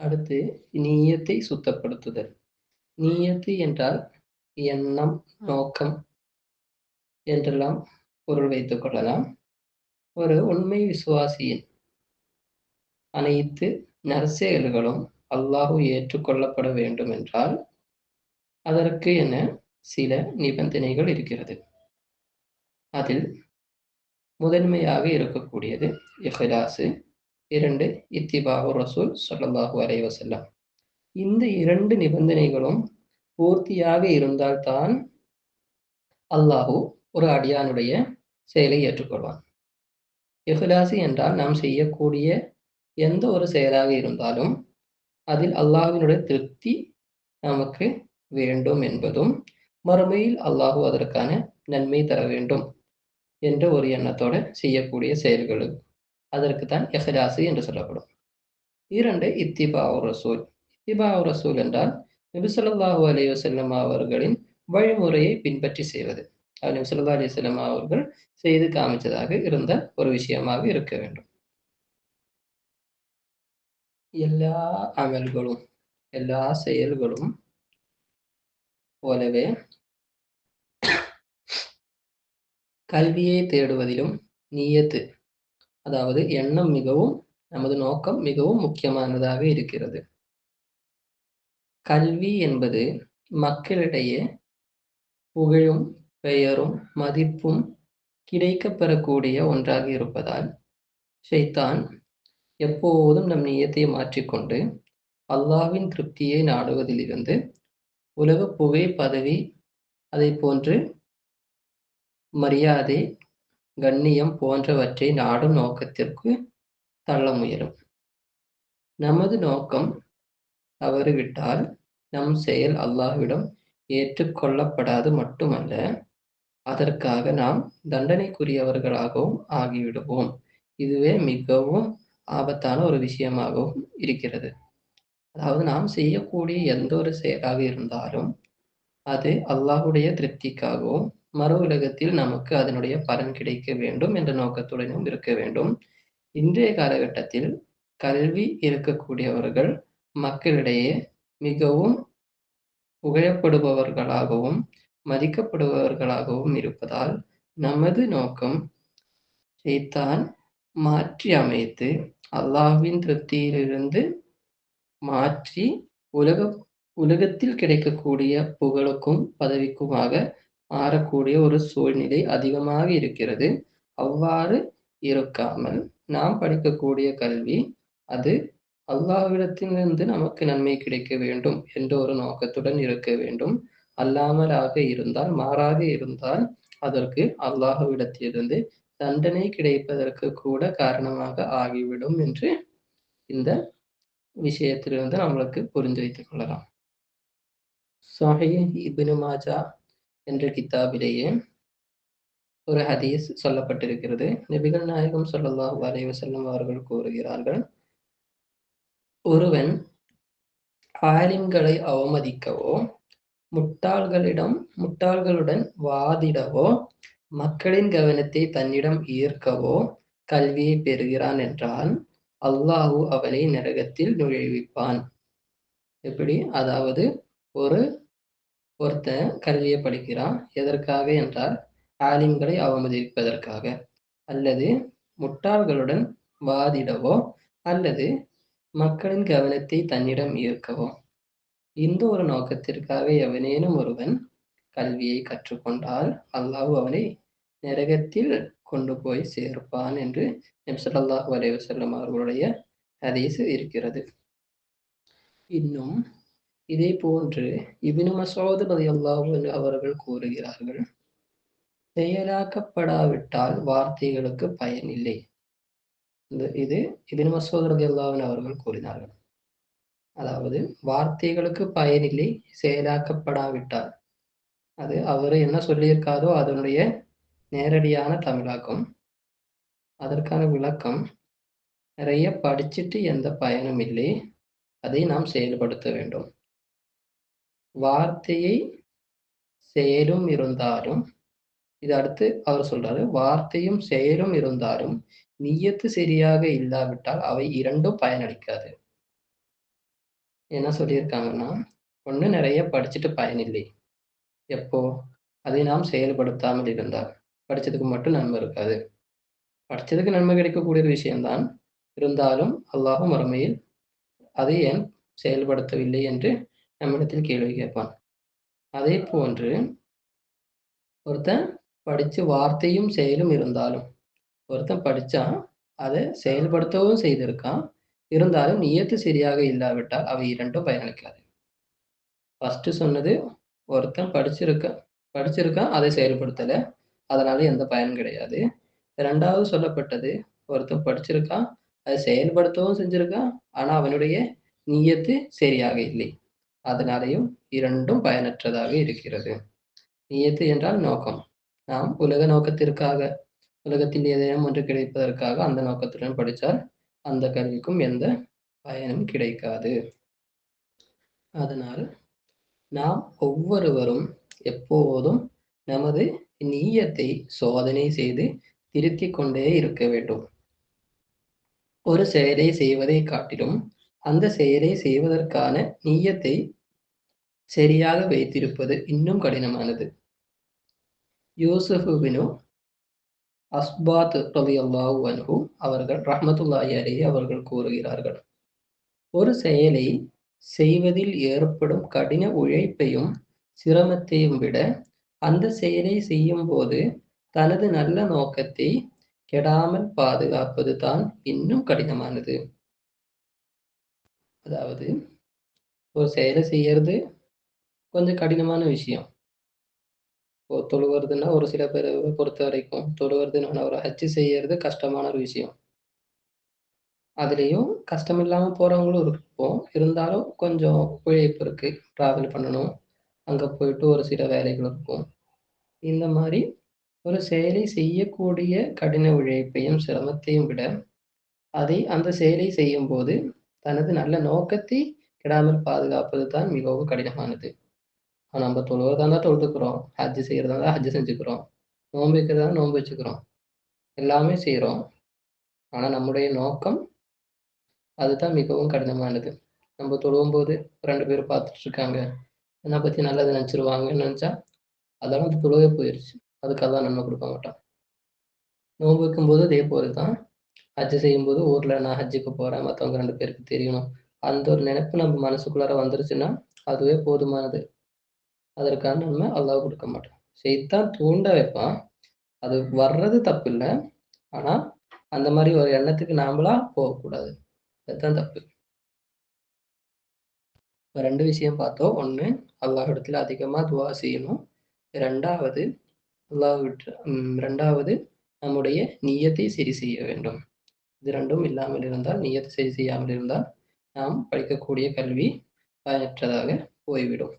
அடுத்து நீயத்தை சுத்தப்படுத்துதல். நீயத்து என்றால் எண்ணம் நோக்கம் என்றெல்லாம் பொருள் வைத்துக் கொள்ளலாம். ஒரு உண்மை விசுவாசியின் அனைத்து நற்செயல்களும் அல்லாஹு ஏற்றுக்கொள்ளப்பட வேண்டும் என்றால் அதற்கு என சில நிபந்தனைகள் இருக்கிறது. அதில் முதன்மையாக இருக்கக்கூடியது இஹ்லாசு இரண்டு இத்திபாகு ரசூல் சொல்லல்லாஹு அலை வசல்லம் இந்த இரண்டு நிபந்தனைகளும் பூர்த்தியாக இருந்தால்தான் அல்லாஹு ஒரு அடியானுடைய செயலை ஏற்றுக்கொள்வான். இஹ்லாசு என்றால் நாம் செய்யக்கூடிய எந்த ஒரு செயலாக இருந்தாலும் அதில் அல்லாஹினுடைய திருப்தி நமக்கு வேண்டும் என்பதும் மறுமையில் அல்லாஹு அதற்கான நன்மை தர வேண்டும் என்ற ஒரு எண்ணத்தோடு செய்யக்கூடிய செயல்களுக்கு அதற்கு தான் எஹ்லாசு என்று சொல்லப்படும். இரண்டு இத்திபா ரசூல் இத்திபா ரசூல் என்றால் நபிசல்லாஹு அலி வசல்லம் அவர்களின் வழிமுறையை பின்பற்றி செய்வது. அது நபிசல்லா அலி வல்லம் அவர்கள் செய்து காமிச்சதாக இருந்த ஒரு விஷயமாக இருக்க வேண்டும். எல்லா அமல்களும் எல்லா செயல்களும் போலவே கல்வியை தேடுவதிலும் நீயத்து அதாவது எண்ணம் மிகவும் நமது நோக்கம் மிகவும் முக்கியமானதாக இருக்கிறது. கல்வி என்பது மக்களிடையே புகழும் பெயரும் மதிப்பும் கிடைக்கப்பெறக்கூடிய ஒன்றாக இருப்பதால் ஷைத்தான் எப்போதும் நம் நீயத்தை மாற்றிக்கொண்டு அல்லாவின் திருப்தியை நாடுவதிலிருந்து உலக புகை பதவி அதை போன்று மரியாதை கண்ணியம் போன்றவற்றை நாடும் நோக்கத்திற்கு தள்ள முயலும். நமது நோக்கம் தவறுவிட்டால் நம் செயல் அல்லாஹ்விடம் ஏற்றுக்கொள்ளப்படாது மட்டுமல்ல அதற்காக நாம் தண்டனைக்குரியவர்களாகவும் ஆகிவிடுவோம். இதுவே மிகவும் ஆபத்தான ஒரு விஷயமாகவும் இருக்கிறது. அதாவது நாம் செய்யக்கூடிய எந்த ஒரு செயலாக இருந்தாலும் அது அல்லாஹுடைய திருப்திக்காகவும் மறு உலகத்தில் நமக்கு அதனுடைய பலன் கிடைக்க வேண்டும் என்ற நோக்கத்துடனும் இருக்க வேண்டும். இன்றைய காலகட்டத்தில் கல்வி இருக்கக்கூடியவர்கள் மக்களிடையே மிகவும் புகழப்படுபவர்களாகவும் மதிக்கப்படுபவர்களாகவும் இருப்பதால் நமது நோக்கம் செய்தான் மாற்றி அமைத்து அல்லாஹ்வின் திருப்தியிலிருந்து மாற்றி உலக உலகத்தில் கிடைக்கக்கூடிய புகழுக்கும் பதவிக்குமாக மாறக்கூடிய ஒரு சூழ்நிலை அதிகமாக இருக்கிறது. அவ்வாறு இருக்காமல் நாம் படிக்கக்கூடிய கல்வி அது அல்லாஹ்விடத்திலிருந்து நமக்கு நன்மை கிடைக்க வேண்டும் என்ற ஒரு நோக்கத்துடன் இருக்க வேண்டும். அல்லாமலாக இருந்தால் மாறாக இருந்தால் அதற்கு அல்லாஹ்விடத்திலிருந்து தண்டனை கிடைப்பதற்கு கூட காரணமாக ஆகிவிடும் என்று இந்த விஷயத்திலிருந்து நம்மளுக்கு புரிஞ்சு வைத்துக் கொள்ளலாம். சாஹி இபின் மாஜா என்ற கித்தாபிலேயே ஒரு ஹதீஸ் சொல்லப்பட்டிருக்கிறது. நபிகள் நாயகம் சொல்லல்லாஹு அலைஹி செல்லும் அவர்கள் கூறுகிறார்கள் ஒருவன் ஆலிம்களை அவமதிக்கவோ முட்டாள்களிடம் முட்டாள்களுடன் வாதிடவோ மக்களின் கவனத்தை தன்னிடம் ஈர்க்கவோ கல்வியை பெறுகிறான் என்றால் அல்லாஹூ அவனை நரகத்தில் நுழைவிப்பான். எப்படி? அதாவது ஒரு ஒருத்தன் கல்வியை படிக்கிறான் எதற்காக என்றால் ஆலிம்களை அவமதிப்பதற்காக. அல்லது முட்டாள்களுடன் வாதிடவோ அல்லது மக்களின் கவனத்தை தன்னிடம் ஈர்க்கவோ. இந்த ஒரு நோக்கத்திற்காக எவனேனும் ஒருவன் கல்வியை கற்றுக்கொண்டால் அல்லாஹ் அவனை நரகத்தில் கொண்டு போய் சேர்ப்பான் என்று நிம்சல்லாஹ் அலைவசல்லம் அவர்களுடைய ஹதீஸ் இருக்கிறது. இன்னும் இதே போன்று இபின் மசோது பதி அல்லாஹு அவர்கள் கூறுகிறார்கள் செயலாக்கப்படாவிட்டால் வார்த்தைகளுக்கு பயன் இல்லை. இது இபின் மசோத் ரதி அல்லாஹன் அவர்கள் கூறினார்கள். அதாவது வார்த்தைகளுக்கு பயனில்லை செயலாக்கப்படாவிட்டால். அது அவர் என்ன சொல்லியிருக்காரோ அதனுடைய நேரடியான தமிழாக்கம். அதற்கான விளக்கம் நிறைய படிச்சுட்டு எந்த பயனும் இல்லை அதை நாம் செயல்படுத்த வேண்டும். வார்த்தையை செயலும் இருந்தாலும் இது அடுத்து அவர் சொல்றாரு வார்த்தையும் செயலும் இருந்தாலும் நீயத்து சரியாக இல்லாவிட்டால் அவை இரண்டும் பயனளிக்காது. என்ன சொல்லியிருக்காங்கன்னா ஒன்று நிறைய படிச்சுட்டு பயனில்லை. எப்போ? அதை நாம் செயல்படுத்தாமல் இருந்தால். படித்ததுக்கு மட்டும் நன்மை இருக்காது. படித்ததுக்கு நன்மை கிடைக்கக்கூடிய ஒரு விஷயம்தான். இருந்தாலும் அல்லாஹும் மறுமையில் அதை ஏன் செயல்படுத்தவில்லை என்று நம்மிடத்தில் கேள்வி கேட்பான். அதே போன்று ஒருத்தன் படித்து வார்த்தையும் செயலும் இருந்தாலும் ஒருத்தன் படித்தா அதை செயல்படுத்தவும் செய்திருக்கான். இருந்தாலும் நியத்து சரியாக இல்லாவிட்டால் அவை இரண்டும் பயனளிக்காது. ஃபர்ஸ்ட் சொன்னது ஒருத்தன் படிச்சிருக்க படிச்சிருக்கான் அதை செயல்படுத்தலை. அதனால எந்த பயனும் கிடையாது. ரெண்டாவது சொல்லப்பட்டது ஒருத்தன் படிச்சிருக்கான் அதை செயல்படுத்தவும் செஞ்சிருக்கான் ஆனால் அவனுடைய நீயத்து சரியாக இல்லை. அதனாலேயும் இரண்டும் பயனற்றதாக இருக்கிறது. நீயத்து என்றால் நோக்கம். நாம் உலக நோக்கத்திற்காக உலகத்தில் ஏதேனும் ஒன்று கிடைப்பதற்காக அந்த நோக்கத்துடன் படித்தால் அந்த கல்விக்கும் எந்த பயனும் கிடைக்காது. அதனால் நாம் ஒவ்வொருவரும் எப்போதும் நமது நீயத்தை சோதனை செய்து திருத்திக் கொண்டே இருக்க வேண்டும். ஒரு செயலை செய்வதை காட்டிலும் அந்த செயலை செய்வதற்கான நீயத்தை சரியாக வைத்திருப்பது இன்னும் கடினமானது. யூசுஃபுபினு அஸ்பாத் ரலியல்லாஹு அன்ஹு அவர்கள் ரஹமத்துல்லாஹி அலைஹி அவர்கள் கூறுகிறார்கள் ஒரு செயலை செய்வதில் ஏற்படும் கடின உழைப்பையும் சிரமத்தையும் விட அந்த செயலை செய்யும் போது தனது நல்ல நோக்கத்தை கெடாமல் பாதுகாப்பது தான் இன்னும் கடினமானது. அதாவது ஒரு செயலை செய்யறது கொஞ்சம் கடினமான விஷயம். இப்போ தொழுவுறதுன்னா ஒரு சில பேரை பொறுத்த வரைக்கும் தொழுவுறதுன்னு ஒரு ஹச்சு செய்யறது கஷ்டமான ஒரு விஷயம். அதுலேயும் கஷ்டம் இல்லாமல் போகிறவங்களும் இருப்போம் இருந்தாலும் கொஞ்சம் உழைப்பு இருக்கு ட்ராவல் பண்ணணும். அங்கே போயிட்டு ஒரு சில வேலைகள் இருக்கும். இந்த மாதிரி ஒரு செயலை செய்யக்கூடிய கடின உழைப்பையும் சிரமத்தையும் விட அதை அந்த செயலை செய்யும் போது தனது நல்ல நோக்கத்தை கெடாமல் பாதுகாப்பது தான் மிகவும் கடினமானது. நம்ம தொழுவதா இருந்தால் தொழுதுக்கிறோம். ஹஜ்ஜு செய்கிறதா இருந்தால் ஹஜ்ஜு செஞ்சுக்கிறோம். நோன்பு வைக்கிறதா நோன்பு வச்சுக்கிறோம். எல்லாமே செய்கிறோம் ஆனால் நம்முடைய நோக்கம் அதுதான் மிகவும் கடினமானது. நம்ம தொழுவும் போது ரெண்டு பேரும் பார்த்துட்டு இருக்காங்க என்னை பற்றி நல்லது நினச்சிருவாங்கன்னு நினச்சா அதெல்லாம் தொழுவே போயிடுச்சு அதுக்காக தான் நன்மை கொடுக்க மாட்டோம். நோன்பு வைக்கும்போது அதே போல தான் ஹஜ்ஜு செய்யும்போது ஊரில் நான் ஹஜ்ஜுக்கு போகிறேன் மற்றவங்க ரெண்டு பேருக்கு தெரியணும். அந்த ஒரு நினைப்பு நம்ம மனசுக்குள்ளார வந்துருச்சுன்னா அதுவே போதுமானது. அதற்கான நன்மை அல்லாஹ் கொடுக்க மாட்டோம் செய்தான் தூண்ட வைப்பான். அது வர்றது தப்பு இல்லை ஆனால் அந்த மாதிரி ஒரு எண்ணத்துக்கு நாமளா போகக்கூடாது. அதுதான் தப்பு. இப்போ ரெண்டு விஷயம் பார்த்தோம். ஒன்று அல்லாஹ் இடத்துல அதிகமாக துவா செய்யணும். ரெண்டாவது அல்லாஹ் விட்டு ரெண்டாவது நம்முடைய நீயத்தை சரி செய்ய வேண்டும். இது ரெண்டும் இல்லாமல் இருந்தால் நீயத்தை சரி செய்யாமல் இருந்தால் நாம் படிக்கக்கூடிய கல்வி பயனற்றதாக போய்விடும்.